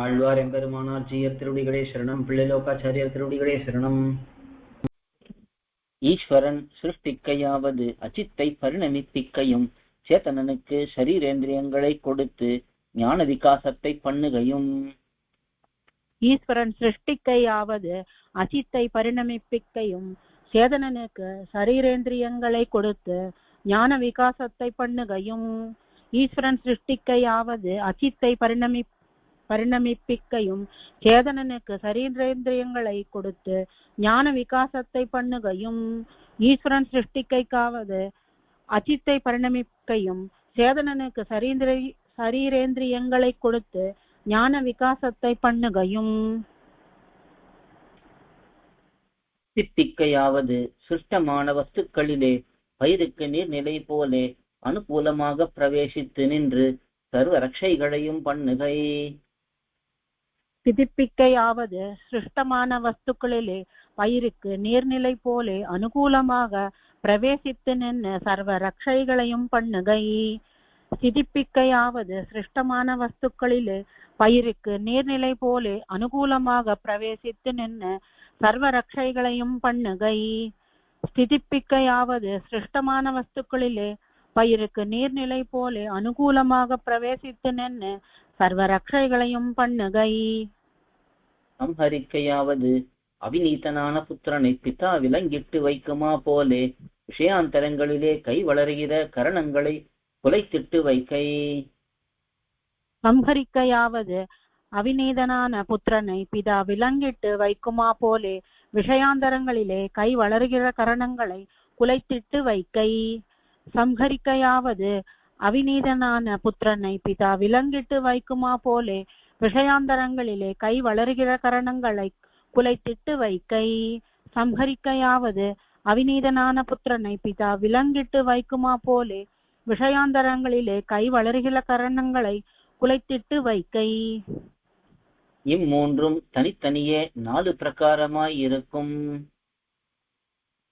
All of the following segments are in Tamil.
ஆழ்வார் எம்பெருமானார் ஜீயர் திருவடிகளே சரணம். பிள்ளைலோகாச்சாரியர் திருவடிகளே சரணம். ஈஸ்வரன் சிருஷ்டிக்கையாவது அச்சித்தை பரிணமிப்பிக்கையும் சேத்தனனுக்கு சரீரேந்திரியங்களை கொடுத்து ஞான விகாசத்தை பண்ணுகையும். ஈஸ்வரன் சிருஷ்டிக்கையாவது அசித்தை பரிணமிப்பிக்கையும் சேதனனுக்கு சரீரேந்திரியங்களை கொடுத்து ஞான விகாசத்தை பண்ணுகையும். ஈஸ்வரன் சிருஷ்டிக்கையாவது அச்சித்தை பரிணமி பரிணமிப்பிக்கையும் சேதனனுக்கு சரீரேந்திரியங்களை கொடுத்து ஞான விகாசத்தை பண்ணுகையும் ஈஸ்வரன் சிருஷ்டிக்கைக்காவது அச்சித்தை பரிணமிக்கையும் சேதனனுக்கு சரீந்திர சரீரேந்திரியங்களை கொடுத்து ஞான விகாசத்தை பண்ணுகையும். சித்திக்கையாவது சிருஷ்டமான வஸ்துக்களிலே பயிருக்கு நீர்நிலை போலே அனுகூலமாக பிரவேசித்து நின்று சர்வ ரட்சைகளையும் பண்ணுகை. சிதிப்பிக்கையாவது சிருஷ்டமான வஸ்துக்களிலே பயிருக்கு நீர்நிலை போலே அனுகூலமாக பிரவேசித்து நின்று சர்வ ரக்ஷைகளையும் பண்ணுகை. சிதிப்பிக்கையாவது சிருஷ்டமான வஸ்துக்களிலே பயிருக்கு நீர்நிலை போலே அனுகூலமாக பிரவேசித்து நின்று சர்வ ரக்ஷைகளையும் பண்ணுகை. ஸ்திதிப்பிக்கையாவது சிருஷ்டமான வஸ்துக்களிலே பயிருக்கு நீர்நிலை போலே அனுகூலமாக பிரவேசித்து நின்று சர்வ ரக்ஷைகளையும் பண்ணுகை. சம்ஹரிக்கையாவது அவிநீத்தனான புத்திரனை பிதா விலங்கிட்டு வைக்குமா போலே? விஷயாந்தரங்களிலே கை வளருகிற கரணங்களை குலைத்திட்டு வைக்கை. சம்ஹரிக்கையாவது அவிநீதனான புத்திரனை பிதா விலங்கிட்டு வைக்குமா போலே? விஷயாந்தரங்களிலே கை வளருகிற கரணங்களை குலைத்திட்டு வைக்கை. சம்ஹரிக்கையாவது அவிநீதனான புத்திரனை பிதா விலங்கிட்டு வைக்குமா போலே? விஷயாந்தரங்களிலே கை வளருகிற கரணங்களை குலைத்திட்டு வைக்கை. சம்ஹரிக்கையாவது அவிநீதனான புத்திரனை பிதா விலங்கிட்டு வைக்குமா போலே விஷயாந்தரங்களிலே கை வளருகிற கரணங்களை குலைத்திட்டு வைக்கை. இம்மூன்றும் தனித்தனியே நாலு பிரகாரமாய் இருக்கும்.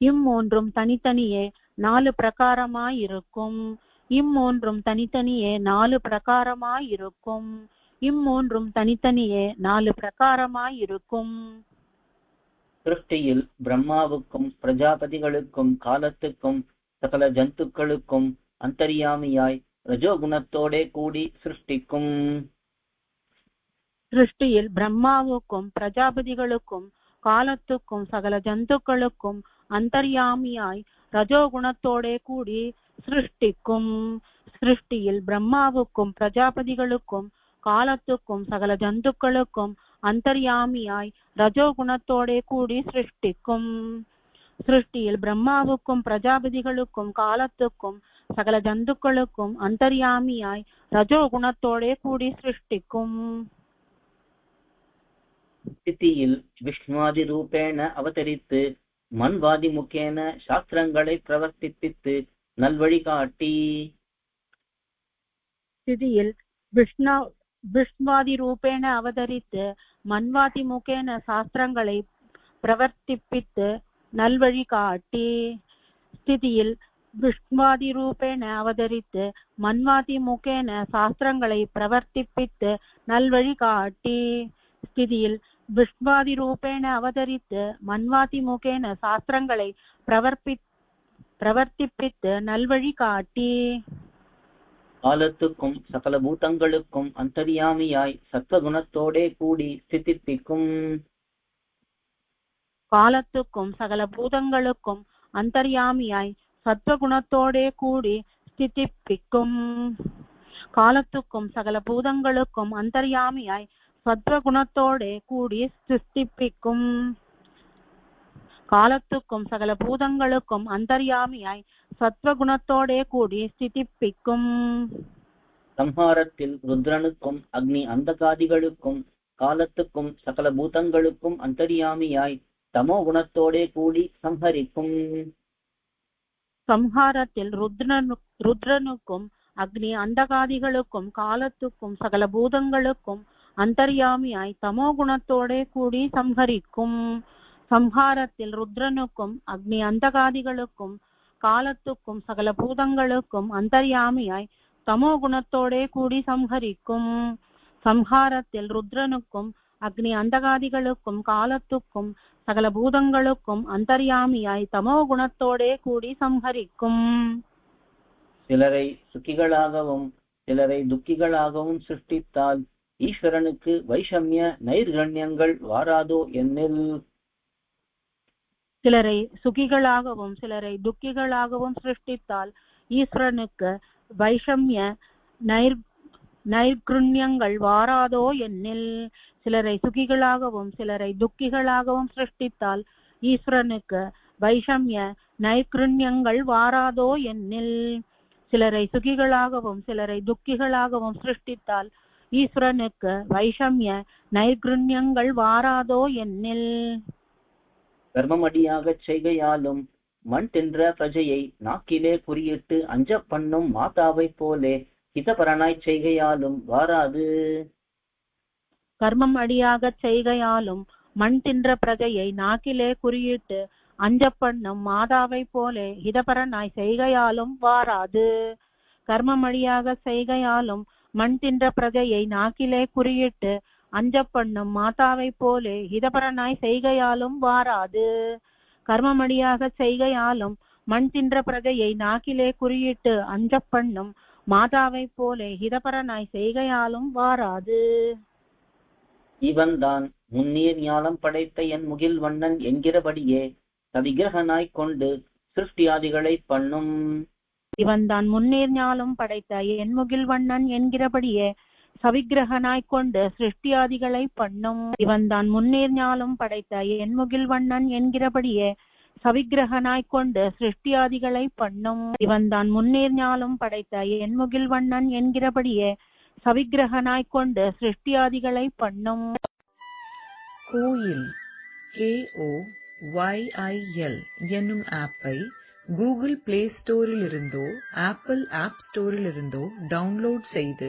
இம்மூன்றும் தனித்தனியே நாலு பிரகாரமாய் இருக்கும். இம்மூன்றும் தனித்தனியே நாலு பிரகாரமாய் இருக்கும். இம்மூன்றும் தனித்தனியே நாலு பிரகாரமாய் இருக்கும் சிருஷ்டியில் பிரம்மாவுக்கும் பிரஜாபதிகளுக்கும் காலத்துக்கும் சகல ஜந்துக்களுக்கும் அந்தரியாமியாய் ரஜோகுணத்தோடே கூடி சிருஷ்டிக்கும். சிருஷ்டியில் பிரம்மாவுக்கும் பிரஜாபதிகளுக்கும் காலத்துக்கும் சகல ஜந்துக்களுக்கும் அந்தர்யாமியாய் ரஜோகுணத்தோடே கூடி சிருஷ்டிக்கும். சிருஷ்டியில் பிரம்மாவுக்கும் பிரஜாபதிகளுக்கும் காலத்துக்கும் சகல ஜந்துக்களுக்கும் அந்தர்யாமியாய் ரஜோகுணத்தோடே கூடி சிருஷ்டிக்கும். சிருஷ்டியில் பிரம்மாவுக்கும் பிரஜாபதிகளுக்கும் காலத்துக்கும் சகல ஜந்துக்களுக்கும் அந்தர்யாமியாய் ரஜோகுணத்தோடே கூடி சிருஷ்டிக்கும். ஸ்திதியில் விஷ்ணுவாதி ரூபேண அவதரித்து மண்வாதி முகேன சாஸ்திரங்களை பிரவர்த்திப்பித்து நல்வழி காட்டி. ஸ்திதியில் விஷ்ணு விஷ்ணுவாதி அவதரித்து மண்வாதிமுகேன சாஸ்திரங்களை பிரவர்த்திப்பித்து நல்வழி காட்டி ஸ்திதியில் விஷ்ணுவாதி ரூபேண அவதரித்து மன்வாதி முகேன சாஸ்திரங்களை பிரவர்த்திப்பித்து நல்வழி காட்டி ஸ்திதியில் விஷ்வாதி ரூபேண அவதரித்து மன்வாதி முகேன சாஸ்திரங்களை பிரவர்ப்பி பிரவர்த்திப்பித்து நல்வழி காட்டி. காலத்துக்கும் சகல பூதங்களுக்கும் அந்தரியாமியாய் சத்வகுணத்தோடே கூடி ஸ்திதிப்பிக்கும் காலத்துக்கும் சகல பூதங்களுக்கும் அந்தர்யாமியாய் சத்வகுணத்தோடே கூடி ஸ்திதிப்பிக்கும் காலத்துக்கும் சகல பூதங்களுக்கும் அந்தர்யாமியாய் சத்வகுணத்தோடே கூடி சிருஷ்டிப்பிக்கும் காலத்துக்கும் சகல பூதங்களுக்கும் அந்தர்யாமியாய் சத்வகுணத்தோடே கூடி ஸ்திதிப்பிக்கும் சம்ஹாரத்தில் ருத்ரனுக்கும் அக்னி அந்தகாதிகளுக்கும் காலத்துக்கும் சகல பூதங்களுக்கும் அந்தரியாமியாய் தமோ குணத்தோடே கூடி சம்ஹரிக்கும் சம்ஹாரத்தில் ருத்ரனு ருத்ரனுக்கும் அக்னி அந்தகாதிகளுக்கும் காலத்துக்கும் சகல பூதங்களுக்கும் அந்தர்யாமியாய் தமோ குணத்தோடே கூடி சம்ஹரிக்கும் சம்ஹாரத்தில் ருத்ரனுக்கும் அக்னி அந்தகாதிகளுக்கும் காலத்துக்கும் சகல பூதங்களுக்கும் அந்தர்யாமியாய் தமோ குணத்தோடே கூடி சம்ஹரிக்கும். சம்ஹாரத்தில் ருத்ரனுக்கும் அக்னி அந்தகாதிகளுக்கும் காலத்துக்கும் சகல பூதங்களுக்கும் அந்தர்யாமியாய் தமோ குணத்தோடே கூடி சம்ஹரிக்கும். சிலரை சுக்கிகளாகவும் சிலரை துக்கிகளாகவும் சிருஷ்டித்தால் ஈஸ்வரனுக்கு வைஷமிய நைர்கண்யங்கள் வாராதோ என்னில். சிலரை சுகிகளாகவும் சிலரை துக்கிகளாகவும் சிருஷ்டித்தால் ஈஸ்வரனுக்கு வைஷமிய நைர் நைர்கிருண்யங்கள் வாராதோ என்னில். சிலரை சுகிகளாகவும் சிலரை துக்கிகளாகவும் சிருஷ்டித்தால் ஈஸ்வரனுக்கு வைஷமிய நைர்கிருண்யங்கள் வாராதோ என்னில். சிலரை சுகிகளாகவும் சிலரை துக்கிகளாகவும் சிருஷ்டித்தால் ஈஸ்வரனுக்கு வைஷமிய நைர்கிருண்யங்கள் வாராதோ என்னில். கர்மமடியாக செய்கையாலும் மண் தின்ற பிரஜையை நாக்கிலே குறியிட்டு அஞ்ச பண்ணும் மாதாவைப் போலே ஹிதபரனாய் செய்கையாலும் வாராது. கர்மம் அடியாகச் செய்கையாலும் மண் தின்ற பிரஜையை நாக்கிலே குறியிட்டு அஞ்ச பண்ணும் மாதாவை போலே ஹிதபரனாய் செய்கையாலும் வாராது. கர்மம் அடியாக செய்கையாலும் மண் தின்ற பிரஜையை நாக்கிலே குறியிட்டு அஞ்ச பண்ணும் மாதாவை போலே ஹிதபரனாய் செய்கையாலும் வாராது. கர்மமடியாக செய்கையாலும் மண் தின்ற பிரஜையை நாக்கிலே குறியிட்டு அஞ்ச பண்ணும் மாதாவை போலே ஹிதபரனாய் செய்கையாலும் வாராது. இவன்தான் முன்னீர் ஞானம் படைத்த என் முகில் வண்ணன் என்கிறபடியே சவிகிரகனாய்க் கொண்டு சிருஷ்டியாதிகளை பண்ணும். இவன்தான் முன்னேர் ஞானம் படைத்த என்முகில் வண்ணன் என்கிறபடியே சவிக்கிரகனாய் கொண்டு சிருஷ்டியாதிகளை பண்ணும் இவன்தான் முன்னேர் ஞானம் படைத்த என்முகில் வண்ணன் என்கிறபடியே சவிக்கிரகனாய்க் கொண்டு சிருஷ்டியாதிகளை பண்ணும் இவன்தான் முன்னேர் ஞானம் படைத்த என்முகில் வண்ணன் என்கிறபடியே சவிக்கிரகனாய் கொண்டு சிருஷ்டியாதிகளை பண்ணும். கோயில் K O Y I L என்னும் ஆப்பை கூகுள் பிளே ஸ்டோரிலிருந்தோ ஆப்பிள் ஆப் ஸ்டோரிலிருந்தோ டவுன்லோட் செய்து